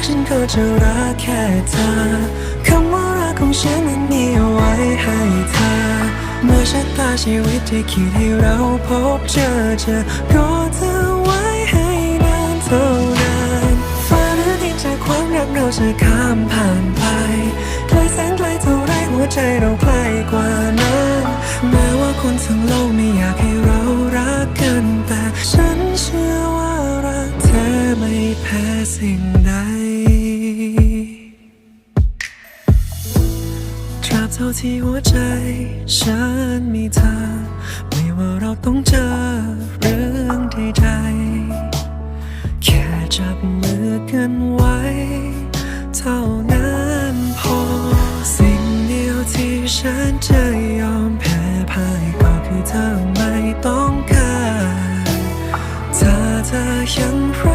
กฉันก็จะรักแค่เธอคำว่ารักของฉันนั้นมีเอาไว้ให้เธอ เมื่อชะตาชีวิตที่คิดให้เราพบเจอเจอก็เธอไว้ให้นานเท่านานฟ้าหรือดินจากความรักเราจะข้ามผ่านไปไกลแสนไกลเท่าไรหัวใจเราใกล้กว่านั้นแม้ว่าคนทั้งโลกไม่อยากให้เรารักกันแต่ฉันเชื่อว่ารักเธอไม่แพ้สิ่งใด เท่าที่หัวใจ ฉันมีเธอ ไม่ว่าเราต้องเจอเรื่องใดๆแค่จับมือกันไวเท่านั้นพอ สิ่งเดียวที่ฉันจะยอมแพ้พ่ก็คือเธอไม่ต้องการถ้าเธอยังรัก